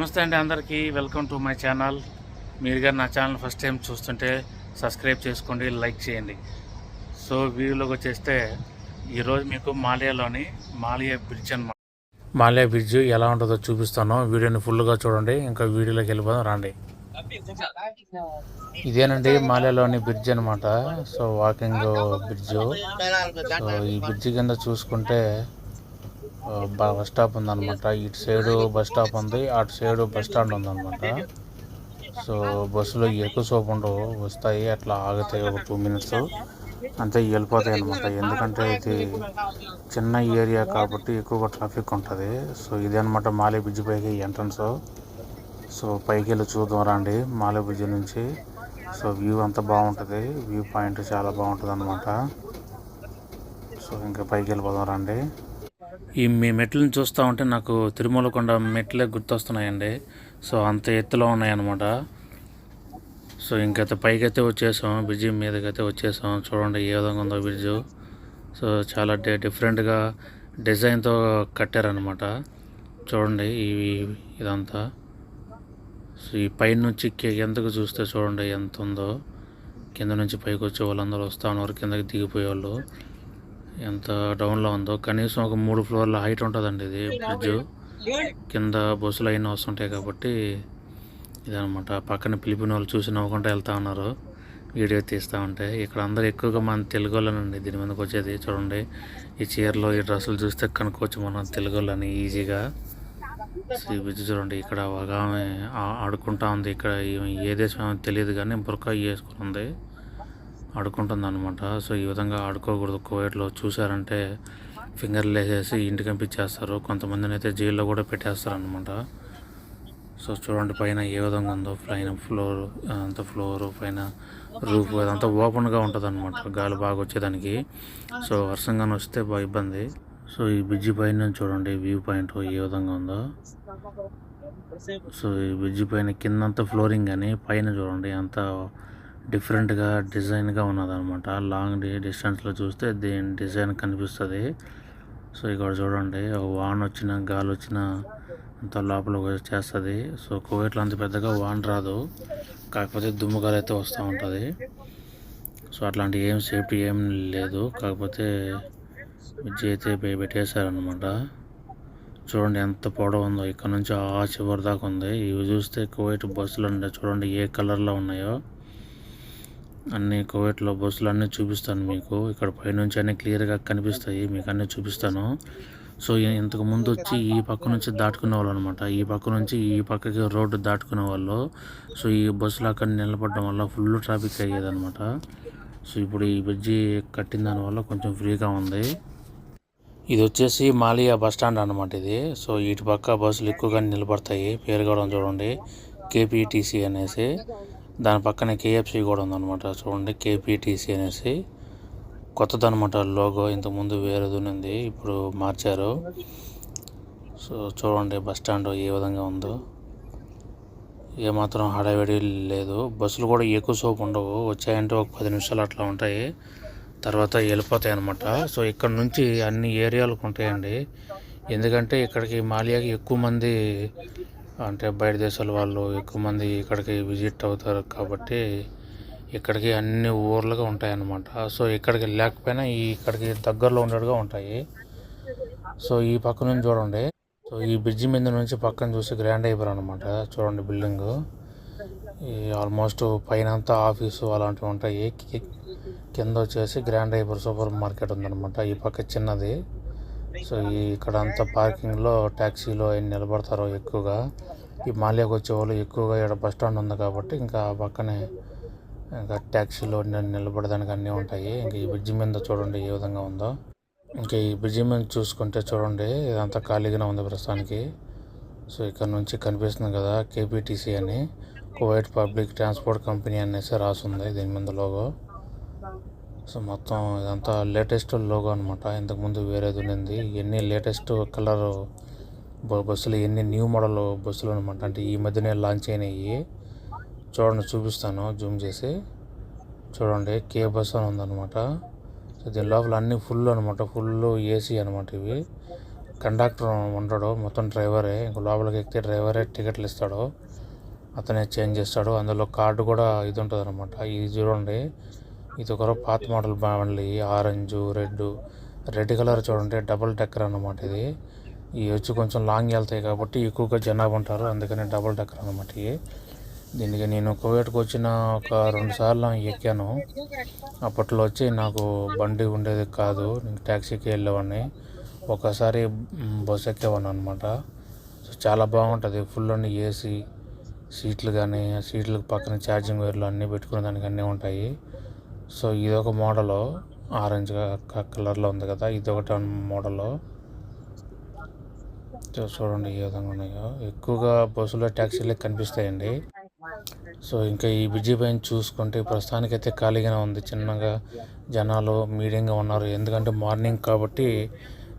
నమస్తే అండి అందరికీ. Welcome to my channel. మీరు గారు నా ఛానల్ ఫస్ట్ టైం చూస్తుంటే సబ్స్క్రైబ్ చేసుకోండి లైక్ చేయండి. సో వీడియోలోకి వచ్చేస్తే ఈరోజు మీకు మాలియాలోని మాలియా బ్రిడ్జ్ అనమాట మాలియా బ్రిడ్జ్ ఎలా ఉంటుందో చూపిస్తాను. వీడియోని ఫుల్గా చూడండి ఇంకా వీడియోలోకి వెళ్ళిపోదాం రండి. ఇదేనండి మాలియాలోని బ్రిడ్జ్ అనమాట సో వాకింగ్ బ్రిడ్జ్. సో ఈ బ్రిడ్జ్ కింద చూసుకుంటే బస్ స్టాప్ ఉందన్నమాట. ఇటు సైడు బస్ స్టాప్ ఉంది అటు సైడు బస్ స్టాండ్ ఉందన్నమాట. సో బస్సులో ఎక్కువ సోపు ఉండవు వస్తాయి అట్లా ఆగుతాయి ఒక టూ మినిట్స్. అంతే వెళ్ళిపోతాయి అనమాట ఎందుకంటే ఇది చిన్న ఏరియా కాబట్టి ఎక్కువగా ట్రాఫిక్ ఉంటుంది. సో ఇది అనమాట మాలే బ్రిడ్జ్ పైకి ఎంట్రన్స్. సో పైకి వెళ్ళి చూద్దాం రండి మాలే బ్రిడ్జ్ నుంచి. సో వ్యూ అంతా బాగుంటుంది. వ్యూ పాయింట్ చాలా బాగుంటుంది అనమాట సో ఇంకా పైకి వెళ్ళిపోదాం రండి. ఈ మీ మెట్లను చూస్తూ ఉంటే నాకు తిరుమల కొండ మెట్లే గుర్తొస్తున్నాయండి. సో అంత ఎత్తులో ఉన్నాయన్నమాట. సో ఇంకైతే పైకి అయితే వచ్చేసాం బ్రిడ్జి మీదకైతే వచ్చేసాం. చూడండి ఏ విధంగా ఉందో బ్రిడ్జ్. సో చాలా డి డిఫరెంట్గా డిజైన్తో కట్టారనమాట చూడండి ఇవి ఇదంతా. సో ఈ పై నుంచి కిందకు చూస్తే చూడండి ఎంత ఉందో కింద నుంచి పైకి వచ్చే వాళ్ళందరూ వస్తా వారు కిందకి దిగిపోయేవాళ్ళు. ఎంత డౌన్లో ఉందో. కనీసం ఒక మూడు ఫ్లోర్ల హైట్ ఉంటుందండి ఇది బ్రిడ్జ్ కింద బస్సులు అయిన వస్తుంటాయి కాబట్టి ఇదనమాట పక్కన పిలిపిన వాళ్ళు చూసి నవ్వుకుంటూ వెళ్తా ఉన్నారు. వీడియో తీస్తూ ఉంటే. ఇక్కడ అందరు ఎక్కువగా మన తెలుగు వాళ్ళనండి దీని మీదకి వచ్చేది చూడండి. ఈ చీరలో ఈ డ్రెస్సులు చూస్తే కనుక్కోవచ్చు మనం తెలుగు వాళ్ళని ఈజీగా బ్రిడ్జ్ చూడండి. ఇక్కడ ఒక ఆమె ఆడుకుంటా ఉంది. ఇక్కడ ఏ దేశం ఏమో తెలియదు కానీ బుర్కా వేసుకుని ఉంది. ఆడుకుంటుంది అనమాట సో ఈ విధంగా ఆడుకోకూడదు. కోవిడ్లో చూసారంటే ఫింగర్లు వేసేసి ఇంటికి పంపించేస్తారు. కొంతమందిని అయితే జైల్లో కూడా పెట్టేస్తారు అనమాట సో చూడండి పైన ఏ విధంగా ఉందో. పైన ఫ్లోర్ అంత ఫ్లోర్ పైన రూఫ్ అదంతా ఓపెన్గా ఉంటుంది అనమాట గాలి బాగా వచ్చేదానికి. సో వర్షంగానే వస్తే బాగా ఇబ్బంది. సో ఈ బ్రిడ్జి పైన చూడండి. వ్యూ పాయింట్ ఏ విధంగా ఉందో. సో ఈ బ్రిడ్జి పైన కిందంతా ఫ్లోరింగ్ కానీ పైన చూడండి. అంతా డిఫరెంట్గా డిజైన్గా ఉన్నదన్నమాట. లాంగ్ డి డిస్టెన్స్లో చూస్తే దీని డిజైన్ కనిపిస్తుంది. సో ఇక్కడ చూడండి ఒక వచ్చిన గాలి వచ్చిన అంత లోపల చేస్తుంది. సో కోవిట్లో అంత పెద్దగా వాన్ రాదు. కాకపోతే దుమ్ము గాలి అయితే వస్తూ ఉంటుంది. సో అట్లాంటి ఏం సేఫ్టీ ఏం లేదు. కాకపోతే బ్రిడ్జి అయితే పెట్టేశారనమాట చూడండి ఎంత పొడవు ఉందో. ఇక్కడ నుంచి ఆ చివరి దాకా ఉంది. ఇవి చూస్తే కువైట్ బస్సులు ఉండే చూడండి ఏ కలర్లో ఉన్నాయో. అన్ని కోవిడ్లో బస్సులు అన్నీ చూపిస్తాను మీకు. ఇక్కడ పైనుంచి అన్ని క్లియర్గా కనిపిస్తాయి మీకు అన్నీ చూపిస్తాను. సో ఇంతకు ముందు వచ్చి ఈ పక్క నుంచి దాటుకునే వాళ్ళు అనమాట ఈ పక్క నుంచి ఈ పక్కకి రోడ్డు దాటుకునే వాళ్ళు. సో ఈ బస్సులు అక్కడ నిలబడడం వల్ల ఫుల్ ట్రాఫిక్ అయ్యేదన్నమాట. సో ఇప్పుడు ఈ బ్రిడ్జి కట్టిన దానివల్ల కొంచెం ఫ్రీగా ఉంది. ఇది వచ్చేసి మాలియా బస్ స్టాండ్ అనమాట ఇది. సో ఇటు పక్క బస్సులు ఎక్కువగా నిలబడతాయి. పేరు కూడా చూడండి. కేపీటీసీ అనేసి. దాని పక్కనే కేఎఫ్సి కూడా ఉందన్నమాట. చూడండి కేపీటీసీ అనేసి కొత్తది అనమాట లోగో. ఇంతకుముందు వేరేది ఉంది ఇప్పుడు మార్చారు. సో చూడండి బస్ స్టాండ్ ఏ విధంగా ఉందో. ఏమాత్రం హడావిడి లేదు. బస్సులు కూడా ఎక్కువ సోపు ఉండవు. వచ్చాయంటే ఒక పది నిమిషాలు అట్లా ఉంటాయి. తర్వాత వెళ్ళిపోతాయి అనమాట సో ఇక్కడ నుంచి అన్ని ఏరియాలకు ఉంటాయండి. ఎందుకంటే ఇక్కడికి మాలియాకి ఎక్కువ మంది అంటే బయట దేశాల వాళ్ళు ఎక్కువ మంది ఇక్కడికి విజిట్ అవుతారు కాబట్టి ఇక్కడికి అన్ని ఊర్లుగా ఉంటాయి అన్నమాట సో ఇక్కడికి లేకపోయినా ఈ ఇక్కడికి దగ్గరలో ఉండేట్టుగా ఉంటాయి. సో ఈ పక్క నుంచి చూడండి. సో ఈ బ్రిడ్జి మీద నుంచి పక్కన చూసి గ్రాండ్ అయిపోయారు అనమాట చూడండి బిల్డింగ్. ఈ ఆల్మోస్ట్ పైన అంతా ఆఫీసు అలాంటివి ఉంటాయి. కింద వచ్చేసి గ్రాండ్ ఐబర్ సూపర్ మార్కెట్ ఉందన్నమాట. ఈ పక్క చిన్నది. సో ఈ ఇక్కడ అంతా పార్కింగ్లో ట్యాక్సీలో అవి నిలబడతారు ఎక్కువగా. ఈ మాల్యాకి వచ్చే వాళ్ళు ఎక్కువగా ఇక్కడ బస్ స్టాండ్ ఉంది కాబట్టి ఇంకా ఆ పక్కనే ఇంకా ట్యాక్సీలో నిలబడడానికి అన్నీ ఉంటాయి. ఇంకా ఈ బ్రిడ్జి మీద చూడండి ఏ విధంగా ఉందో. ఇంకా ఈ బ్రిడ్జి మీద చూసుకుంటే చూడండి ఇదంతా ఖాళీగానే ఉంది ప్రస్తుతానికి. సో ఇక్కడ నుంచి కనిపిస్తుంది కదా కేపీటీసీ అని. కువైట్ పబ్లిక్ ట్రాన్స్పోర్ట్ కంపెనీ అనేసి రాసుంది దీని మీద లోగో. సో మొత్తం ఇదంతా లేటెస్ట్ లోగో అనమాట ఇంతకుముందు వేరేది ఉండింది. ఎన్ని లేటెస్ట్ కలర్ బస్సులు ఎన్ని న్యూ మోడల్ బస్సులు అనమాట అంటే ఈ మధ్యనే లాంచ్ అయినాయి. చూడండి చూపిస్తాను. జూమ్ చేసి. చూడండి కే బస్ అని ఉందన్నమాట. సో దీని లోపల అన్ని ఫుల్ అనమాట ఫుల్ ఏసీ అనమాట ఇవి. కండక్టర్ ఉండడు. మొత్తం డ్రైవరే. ఇంకా లోపలికి ఎక్కితే డ్రైవరే టికెట్లు ఇస్తాడు. అతనే చేంజ్ చేస్తాడు. అందులో కార్డు కూడా ఇది ఉంటుంది అనమాట ఇది చూడండి. ఇది ఒక పాత మోడల్ బండి ఆరెంజ్ రెడ్ రెడ్ కలర్ చూడండి డబుల్ డెక్కర్ అనమాట ఇది. ఇవి వచ్చి కొంచెం లాంగ్ వెళ్తాయి కాబట్టి ఎక్కువగా జనాభా ఉంటారు అందుకని డబుల్ డెక్కర్ అనమాట ఇవి దీనికి నేను కోవిడ్కి వచ్చిన ఒక రెండు సార్లు ఎక్కాను. అప్పట్లో వచ్చి నాకు బండి ఉండేది కాదు నేను ట్యాక్సీకి వెళ్ళేవాడిని. ఒకసారి బస్సు ఎక్కేవాడిని అనమాట సో చాలా బాగుంటుంది ఫుల్ అన్ని ఏసీ సీట్లు కానీ సీట్లకు పక్కన ఛార్జింగ్ వైర్లు అన్నీ పెట్టుకునే దానికి అన్నీ ఉంటాయి. సో ఇది ఒక మోడల్. ఆరెంజ్ కలర్లో ఉంది కదా ఇది ఒకటి మోడల్. చూడండి ఏ విధంగా ఉన్నాయో. ఎక్కువగా బస్సులో ట్యాక్సీలే కనిపిస్తాయండి. సో ఇంకా ఈ బ్రిడ్జి పైన చూసుకుంటే ప్రస్తుతానికైతే ఖాళీగానే ఉంది. చిన్నగా జనాలు మీడియంగా ఉన్నారు. ఎందుకంటే మార్నింగ్ కాబట్టి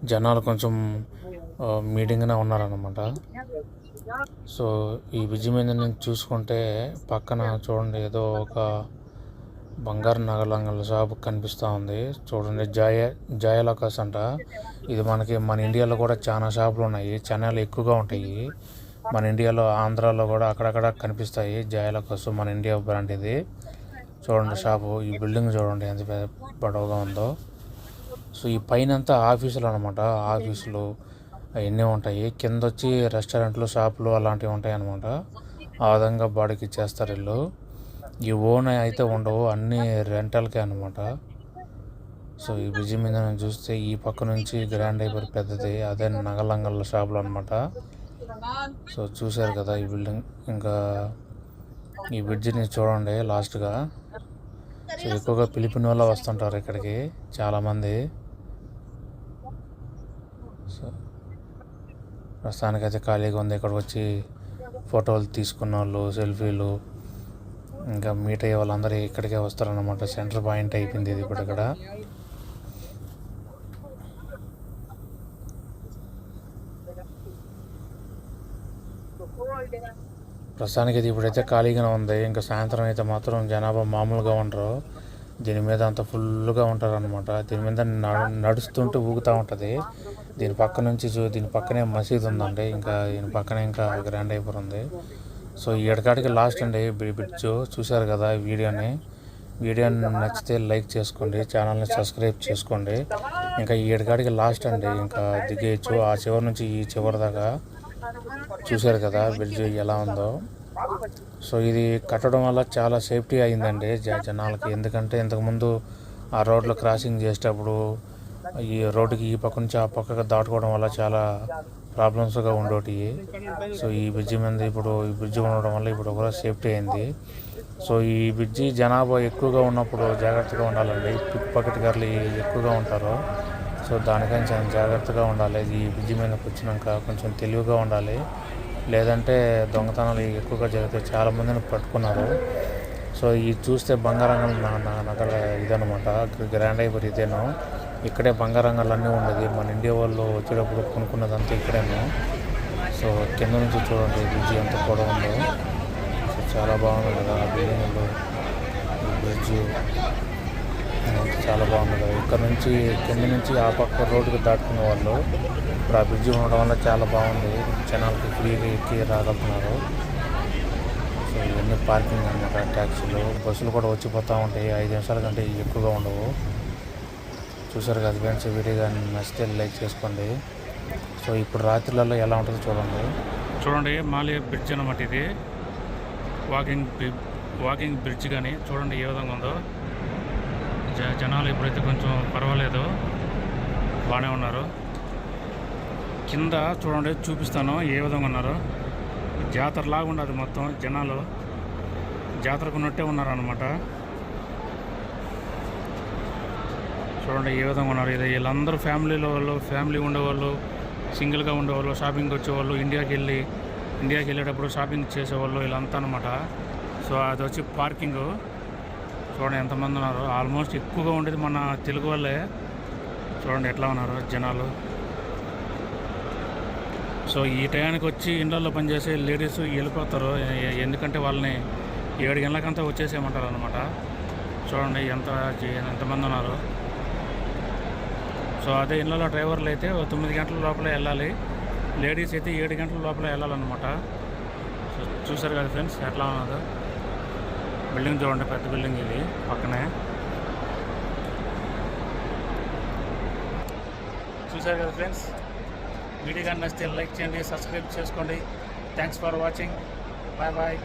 జనాలు కొంచెం ఆ, మీడియంగానే ఉన్నారన్నమాట. సో ఈ బ్రిడ్జి మీద నుంచి చూసుకుంటే పక్కన చూడండి ఏదో ఒక బంగారు నగలంగల షాప్ కనిపిస్తూ ఉంది. చూడండి జాయ జాయలకాస్ అంట. ఇది మనకి మన ఇండియాలో కూడా చాలా షాపులు ఉన్నాయి. చెన్నైలో ఎక్కువగా ఉంటాయి. మన ఇండియాలో ఆంధ్రాలో కూడా అక్కడక్కడ కనిపిస్తాయి జాయలకాస్ మన ఇండియా బ్రాండ్ ఇది. చూడండి షాపు ఈ బిల్డింగ్ చూడండి ఎంత పెద్ద పొడవుగా ఉందో. సో ఈ పైన అంతా ఆఫీసులు అనమాట ఆఫీసులు అవన్నీ ఉంటాయి? కింద వచ్చి రెస్టారెంట్లు షాపులు అలాంటివి ఉంటాయి అనమాట ఆ విధంగా బాడీకి ఇచ్చేస్తారు వీళ్ళు ఈ ఓన్ అయితే ఉండవు అన్నీ రెంటల్కే అనమాట సో ఈ బ్రిడ్జి మీద నేను చూస్తే ఈ పక్క నుంచి గ్రాండ్ అయిపోయి పెద్దది అదే నగలంగల షాపులు అనమాట సో చూశారు కదా ఈ బిల్డింగ్ ఇంకా ఈ బ్రిడ్జిని చూడండి లాస్ట్గా సో ఎక్కువగా పిలిపిన వాళ్ళు వస్తుంటారు ఇక్కడికి చాలామంది. సో ప్రస్తుతానికైతే ఖాళీగా ఉంది ఇక్కడికి వచ్చి ఫోటోలు తీసుకున్న వాళ్ళు సెల్ఫీలు. ఇంకా మీట్ అయ్యే వాళ్ళందరూ ఇక్కడికే వస్తారన్నమాట. సెంటర్ పాయింట్ అయిపోయింది ఇది ఇప్పుడు ఇక్కడ. ప్రస్తుతానికి ఇది ఇప్పుడైతే ఖాళీగానే ఉంది. ఇంకా సాయంత్రం అయితే మాత్రం జనాభా మామూలుగా ఉండరు. దీని మీద అంత ఫుల్గా ఉంటారు అనమాట దీని మీద నడు- నడుస్తుంటూ ఊగుతూ ఉంటుంది. దీని పక్క నుంచి దీని పక్కనే మసీద్ ఉందండి. ఇంకా దీని పక్కనే ఇంకా గ్రాండ్ అయిపోయి ఉంది సో ఈ ఎడకాడికి లాస్ట్ అండి బ్రిడ్జ్ చూశారు కదా వీడియోని. వీడియోని నచ్చితే లైక్ చేసుకోండి ఛానల్ని సబ్స్క్రైబ్ చేసుకోండి. ఇంకా ఈ ఎడకాడికి లాస్ట్ అండి ఇంకా దిగేయచ్చు ఆ చివరి నుంచి ఈ చివరి దాకా చూశారు కదా బ్రిడ్జ్ ఎలా ఉందో. సో ఇది కట్టడం వల్ల చాలా సేఫ్టీ అయిందండి జ- జనాలకి. ఎందుకంటే ఇంతకుముందు ఆ రోడ్లో క్రాసింగ్ చేసేటప్పుడు ఈ రోడ్డుకి ఈ పక్క నుంచి ఆ పక్కకు దాటుకోవడం వల్ల చాలా ప్రాబ్లమ్స్గా ఉండేవి సో ఈ బ్రిడ్జి మీద ఇప్పుడు ఈ బ్రిడ్జి ఉండడం వల్ల ఇప్పుడు కూడా సేఫ్టీ అయింది. సో ఈ బ్రిడ్జి జనాభా ఎక్కువగా ఉన్నప్పుడు జాగ్రత్తగా ఉండాలండి. పిక్ పాకెట్ గారులు ఎక్కువగా ఉంటారు. సో దానికని చాలా జాగ్రత్తగా ఉండాలి. ఈ బ్రిడ్జి మీదకి వచ్చినాక కొంచెం తెలివిగా ఉండాలి. లేదంటే దొంగతనాలు ఎక్కువగా జరుగుతాయి చాలా మందిని పట్టుకున్నారు. సో ఇది చూస్తే బంగారం నా నా ఇదనమాట గ్రాండ్ ఐబర్ ఇదేనో. ఇక్కడే బంగారంగల్ అన్నీ ఉండేది. మన ఇండియా వాళ్ళు వచ్చేటప్పుడు కొనుక్కున్నదంతా ఇక్కడేను? సో కింద నుంచి చూడండి బ్రిడ్జి ఎంత పొడవు ఉందో. సో చాలా బాగుంది కదా ఆ బిల్డింగ్లు బ్రిడ్జి. చాలా బాగుంది కదా. ఇక్కడ నుంచి కింద నుంచి ఆ పక్క రోడ్డుకి దాటుకునే వాళ్ళు ఇప్పుడు ఆ బ్రిడ్జి ఉండడం వల్ల చాలా బాగుంది. జనాలకి ఫ్రీగా ఎక్కి రాగలుగుతున్నారు. సో ఇవన్నీ పార్కింగ్ అనమాట ట్యాక్సీలు. బస్సులు కూడా వచ్చిపోతూ ఉంటాయి. ఐదు నిమిషాల కంటే ఎక్కువగా ఉండవు. చూసారు కదా ఫ్రెండ్స్ వీడియో కానీ నచ్చితే లైక్ చేసుకోండి. సో ఇప్పుడు రాత్రులలో ఎలా ఉంటుందో చూడండి. చూడండి మాలి బ్రిడ్జ్ అనమాట ఇది. వాకింగ్ వాకింగ్ బ్రిడ్జ్ కానీ చూడండి ఏ విధంగా ఉందో. జ జనాలు ఇప్పుడైతే కొంచెం పర్వాలేదు బాగానే ఉన్నారు. కింద చూడండి చూపిస్తాను ఏ విధంగా ఉన్నారు. జాతర లాగా ఉండదు మొత్తం జనాలు. జాతరకు ఉన్నట్టే ఉన్నారనమాట చూడండి ఏ విధంగా ఉన్నారు? ఇది వీళ్ళందరూ ఫ్యామిలీలో వాళ్ళు ఫ్యామిలీ ఉండేవాళ్ళు సింగిల్గా ఉండేవాళ్ళు షాపింగ్కి వచ్చేవాళ్ళు ఇండియాకి వెళ్ళి ఇండియాకి వెళ్ళేటప్పుడు షాపింగ్ చేసేవాళ్ళు వీళ్ళంతా అనమాట సో అది వచ్చి పార్కింగ్. చూడండి ఎంతమంది ఉన్నారు. ఆల్మోస్ట్ ఎక్కువగా ఉండేది మన తెలుగు వాళ్ళే. చూడండి ఎట్లా ఉన్నారు జనాలు. సో ఈ టయానికి వచ్చి ఇండ్లలో పనిచేసే లేడీస్ వెళ్ళిపోతారు. ఎందుకంటే వాళ్ళని ఏడు గంటలకంతా వచ్చేసేయమంటారు అనమాట చూడండి ఎంత ఎంతమంది ఉన్నారు. సో అదే ఇళ్ళలో డ్రైవర్లు అయితే తొమ్మిది గంటల లోపల వెళ్ళాలి. లేడీస్ అయితే ఏడు గంటల లోపల వెళ్ళాలన్నమాట. సో చూసారు కదా ఫ్రెండ్స్ ఎట్లా ఉన్నదో. బిల్డింగ్ చూడండి పెద్ద బిల్డింగ్ ఇది పక్కనే. చూసారు కదా ఫ్రెండ్స్ వీడియో కానీ నచ్చితే లైక్ చేయండి సబ్స్క్రైబ్ చేసుకోండి. Thanks for watching bye bye